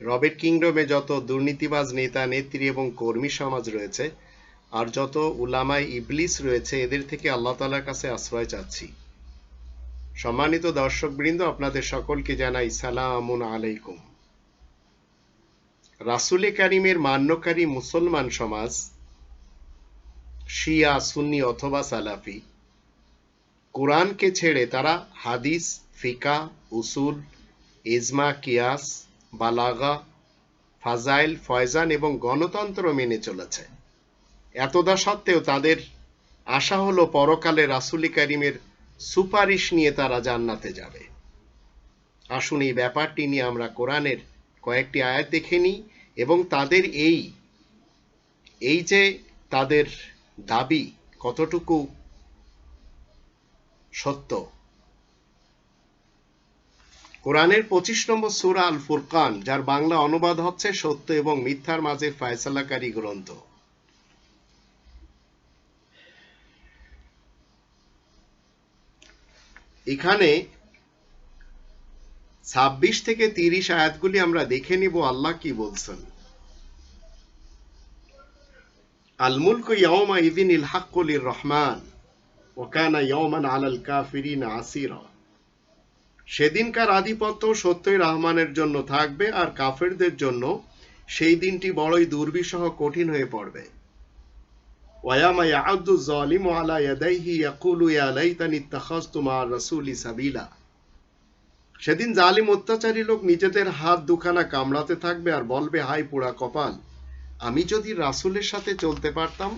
রবের কিংডমে যত দুর্নীতিবাজ নেতা, নেত্রী এবং কর্মী সমাজ রয়েছে, আর যত উলামায় ইবলিস রয়েছে, এদের থেকে আল্লাহ তালার কাছে আশ্রয় চাচ্ছি। সম্মানিত দর্শকবৃন্দ, আপনাদের সকলকে জানাই সালামুন আলাইকুম। রাসুলে কারিমের মান্যকারী মুসলমান সমাজ, শিয়া, সুন্নি অথবা সালাফি, কোরআনকে ছেড়ে তারা হাদিস, ফিকা, উসুল, ইজমা, কিয়াস বালাগা, ফাজাইল, ফয়জান এবং গণতন্ত্র মেনে চলেছে। এতদা সত্ত্বেও তাদের আশা হলো পরকালে রাসুলি কারিমের সুপারিশ নিয়ে তারা জান্নাতে যাবে। আসুন এই ব্যাপারটি নিয়ে আমরা কোরআনের কয়েকটি আয়াত দেখে নিই এবং তাদের এই এই যে তাদের দাবি কতটুকু সত্য কোরআনের পঁচিশ নম্বর সুরা আল ফুরকান যার বাংলা অনুবাদ হচ্ছে সত্য এবং মিথ্যার মাঝে ফয়সালাকারী গ্রন্থ। এখানে ছাব্বিশ থেকে তিরিশ আয়াতগুলি আমরা দেখে নিব আল্লাহ কি বলছেন। আল মুলক ইয়াউমা ইদিন ইল হাক্কুলির রহমান ওকানা ইয়মান আলাল কাফিরিন আসিরা। সেদিনকার আধিপত্য সত্যই রহমানের জন্য থাকবে আর কাফেরদের জন্য সেই দিনটি বড়ই দুর্বিষহ কঠিন হয়ে পড়বে। সেদিন জালিম অত্যাচারী লোক নিজেদের হাত দুখানা কামড়াতে থাকবে আর বলবে হাই পোড়া কপাল, আমি যদি রাসূলের সাথে চলতে পারতাম?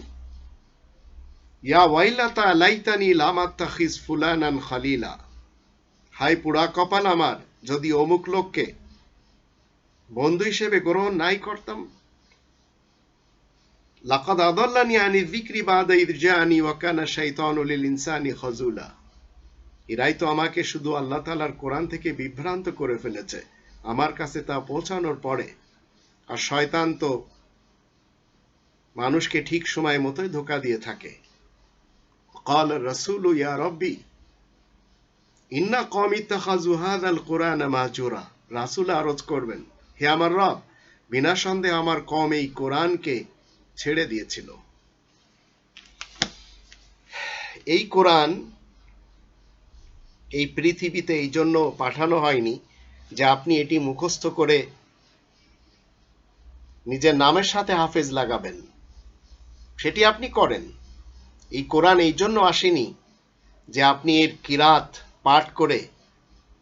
ইয়া ওয়াইলাতা লাইতানি লাম আত্তাখিজ ফুলানান খালিলা। হাই পুরা কপাল আমার যদি অমুক লোককে বন্ধু হিসেবে গ্রহণ নাই করতাম লাকাদ আদাল্লানি আনি যিকরি বাদা ইদ জাআনি ওয়া কানা শাইতানু লিল ইনসানি খাজুলা এরাই তো আমাকে শুধু আল্লাহ তাআলার কোরআন থেকে বিভ্রান্ত করে ফেলেছে আমার কাছে তা পৌঁছানোর পরে আর শয়তান তো মানুষকে ঠিক সময় মতোই ধোকা দিয়ে থাকে قال الرسول يا ربي ইন্না কম ইত্তাখাজু হাদাল কোরআন মাহজুরা রাসুল আরজ করবেন, হে আমার রব, বিনা সন্দেহে আমার কম এই কোরআনকে ছেড়ে দিয়েছিল। এই কোরআন এই পৃথিবীতে এই জন্য পাঠানো হয়নি যে আপনি এটি মুখস্থ করে নিজের নামের সাথে হাফেজ লাগাবেন। সেটি আপনি করেন। এই কোরআন এই জন্য আসেনি যে আপনি এর কিরাত পাঠ করে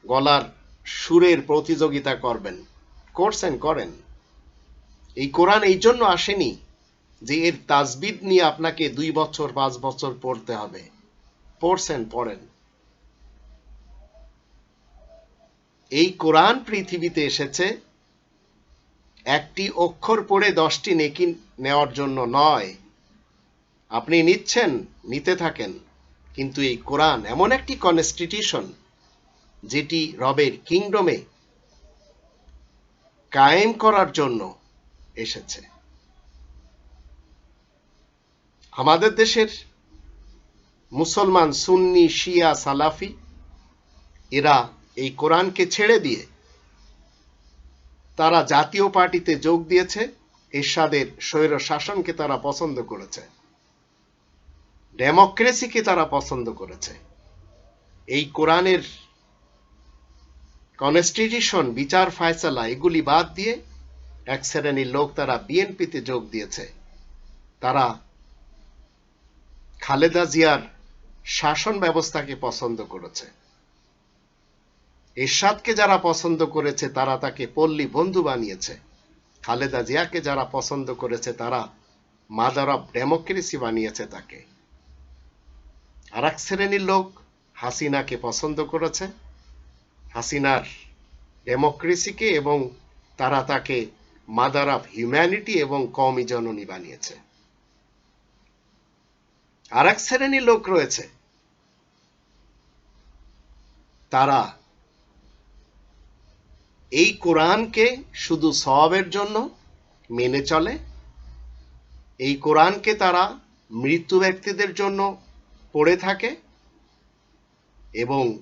গলার সুরের প্রতিযোগিতা করবেন। করছেন, করেন। এই কোরআন এই জন্য আসেনি যে এর তাজবিদ নিয়ে আপনাকে দুই বছর, পাঁচ বছর পড়তে হবে। পড়ছেন, পড়েন। এই কোরআন পৃথিবীতে এসেছে একটি অক্ষর পড়ে দশটি নেকি নেওয়ার জন্য নয়। আপনি নিচ্ছেন, নিতে থাকেন। কিন্তু এই কোরআন এমন একটি কনস্টিটিউশন যেটি রবের কিংডমে কায়েম করার জন্য এসেছে। আমাদের দেশের মুসলমান, সুন্নি, শিয়া, সালাফি, এরা এই কোরআনকে ছেড়ে দিয়ে তারা জাতীয় পার্টিতে যোগ দিয়েছে, এরশাদের স্বৈর শাসনকে তারা পছন্দ করেছে। ডেমোক্রেসিকে তারা পছন্দ করেছে। এই কোরআনের কনস্টিটিউশন বিচার, ফায়সালা, এগুলি বাদ দিয়ে এক শ্রেণির লোক তারা বিএনপিতে যোগ দিয়েছে। তারা খালেদা জিয়ার শাসন ব্যবস্থাকে পছন্দ করেছে। এরশাদকে যারা পছন্দ করেছে, তারা তাকে পল্লী বন্ধু বানিয়েছে। খালেদা জিয়াকে যারা পছন্দ করেছে, তারা মাদার অফ ডেমোক্রেসি বানিয়েছে তাকে। আর এক শ্রেণির লোক হাসিনাকে পছন্দ করেছে। হাসিনার ডেমোক্রেসিকে এবং তারা তাকে মাদার অফ হিউম্যানিটি এবং কমই জননী বানিয়েছে। আর এক শ্রেণির লোক রয়েছে। তারা এই কোরআনকে শুধু সবের জন্য মেনে চলে। এই কোরআনকে তারা মৃত্যু ব্যক্তিদের জন্য পড়ে থাকে এবং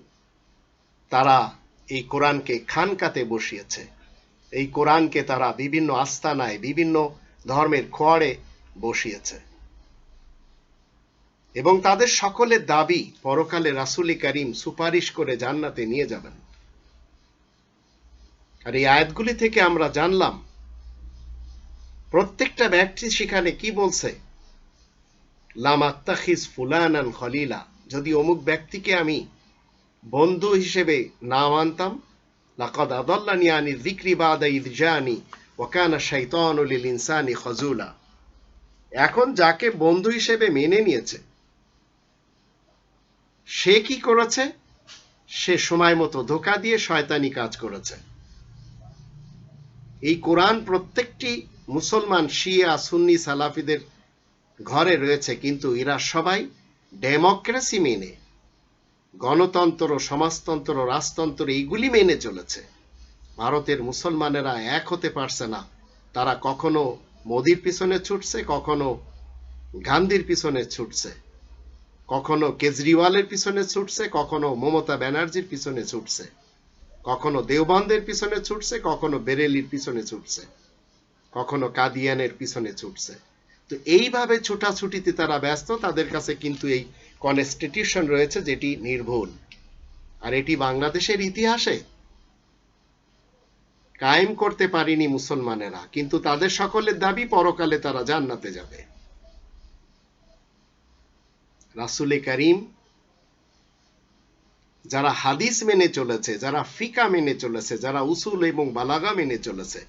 তারা এই কোরআনকে খানকাতে বসিয়েছে। এই কোরআনকে তারা বিভিন্ন আস্তানায়, বিভিন্ন ধর্মের খোয়াড়ে বসিয়েছে। এবং তাদের সকলের দাবি, পরকালে রাসুলি করিম সুপারিশ করে জান্নাতে নিয়ে যাবেন। আর এই আয়াতগুলি থেকে আমরা জানলাম, প্রত্যেকটা ব্যক্তি সেখানে কি বলছে? লামাত্তাখিজ ফুলানান খলিলা। যদি অমুক ব্যক্তিকে আমি বন্ধু হিসেবে না মানতাম, লাকাদ আনি যিকরি বাদা ইদ জানি ওয়াকানা শাইতানু ইনসানি খজুলা। এখন যাকে বন্ধু হিসেবে মেনে নিয়েছে, সে কি করেছে? সে সময় মতো ধোকা দিয়ে শয়তানি কাজ করেছে। এই কোরআন প্রত্যেকটি মুসলমান শিয়া, সুন্নি, সালাফিদের ঘরে রয়েছে কিন্তু এরা সবাই ডেমোক্রেসি মেনে। গণতন্ত্র, সমাজতন্ত্র, রাজতন্ত্র এইগুলি মেনে চলেছে। ভারতের মুসলমানেরা এক হতে পারছে না। তারা কখনো মোদির পিছনে ছুটছে, কখনো গান্ধীর পিছনে ছুটছে। কখনো কেজরিওয়ালের পিছনে ছুটছে, কখনো মমতা ব্যানার্জির পিছনে ছুটছে। কখনো দেওবন্দের পিছনে ছুটছে, কখনো বেরেলির পিছনে ছুটছে। কখনো কাদিয়ানের পিছনে ছুটছে। তো এইভাবে ছুটাছুটিতে তারা ব্যস্ত, তাদের কাছে কিন্তু এই কনস্টিটিউশন রয়েছে যেটি নির্ভুল। আর এটি বাংলাদেশের ইতিহাসে কায়েম করতে পারিনি মুসলমানেরা, কিন্তু তাদের সকলের দাবি পরকালে তারা জান্নাতে যাবে। রাসুলে করিম যারা হাদিস মেনে চলেছে, যারা ফিকা মেনে চলেছে, যারা উসুল এবং বালাগা মেনে চলেছে,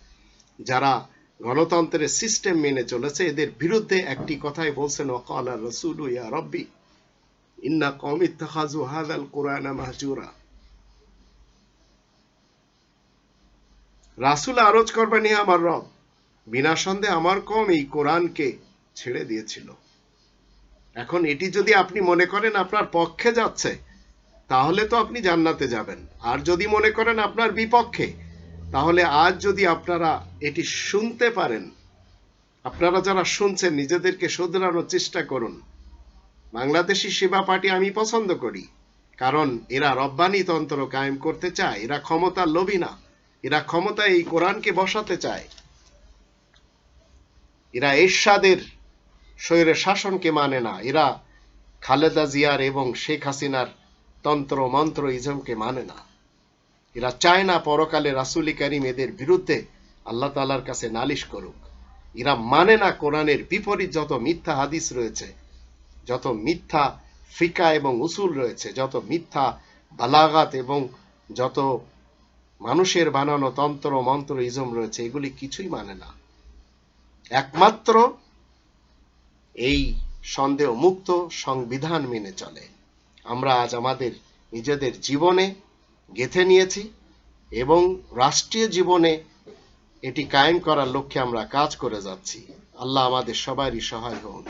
যারা গণতন্ত্রের সিস্টেম মেনে চলেছে। এদের বিরুদ্ধে একটি কথাই বলছেন ওকাল রসুল ইয়া রব্বি, ইন্না কোরআন মাহজুরা। রাসুল আরজ করবেন আমার রব, বিনা সন্দেহে আমার কম এই কোরআনকে ছেড়ে দিয়েছিল। এখন এটি যদি আপনি মনে করেন আপনার পক্ষে যাচ্ছে, তাহলে তো আপনি জান্নাতে যাবেন। আর যদি মনে করেন আপনার বিপক্ষে তাহলে আজ যদি আপনারা এটি শুনতে পারেন, আপনারা যারা শুনছেন, নিজেদেরকে শুধরানোর চেষ্টা করুন। বাংলাদেশি সেবা পার্টি আমি পছন্দ করি, কারণ এরা রব্বানি তন্ত্র কায়েম করতে চায়, এরা ক্ষমতার লোভী না, এরা ক্ষমতা এই কোরআনকে বসাতে চায়। এরা এরশাদের শরীরে শাসনকে মানে না, এরা খালেদা জিয়ার এবং শেখ হাসিনার তন্ত্র, মন্ত্র, ইজমকে মানে না। এরা চায় না পরকালে রাসুলি করিম এদের বিরুদ্ধে আল্লাহ তালার কাছে নালিশ করুক। এরা মানে না কোরআনের বিপরীত যত মিথ্যা হাদিস রয়েছে, যত মিথ্যা ফিকা এবং উসুল রয়েছে, যত মিথ্যা বালাগাত এবং যত মানুষের বানানো তন্ত্র, মন্ত্র, ইজম রয়েছে, এগুলি কিছুই মানে না। একমাত্র এই সন্দেহ মুক্ত সংবিধান মেনে চলে। আমরা আজ আমাদের নিজেদের জীবনে গেথে নিয়েছি এবং রাষ্ট্রীয় জীবনে এটি কায়েম করার লক্ষ্যে আমরা কাজ করে যাচ্ছি। আল্লাহ আমাদের সবারই সহায় হন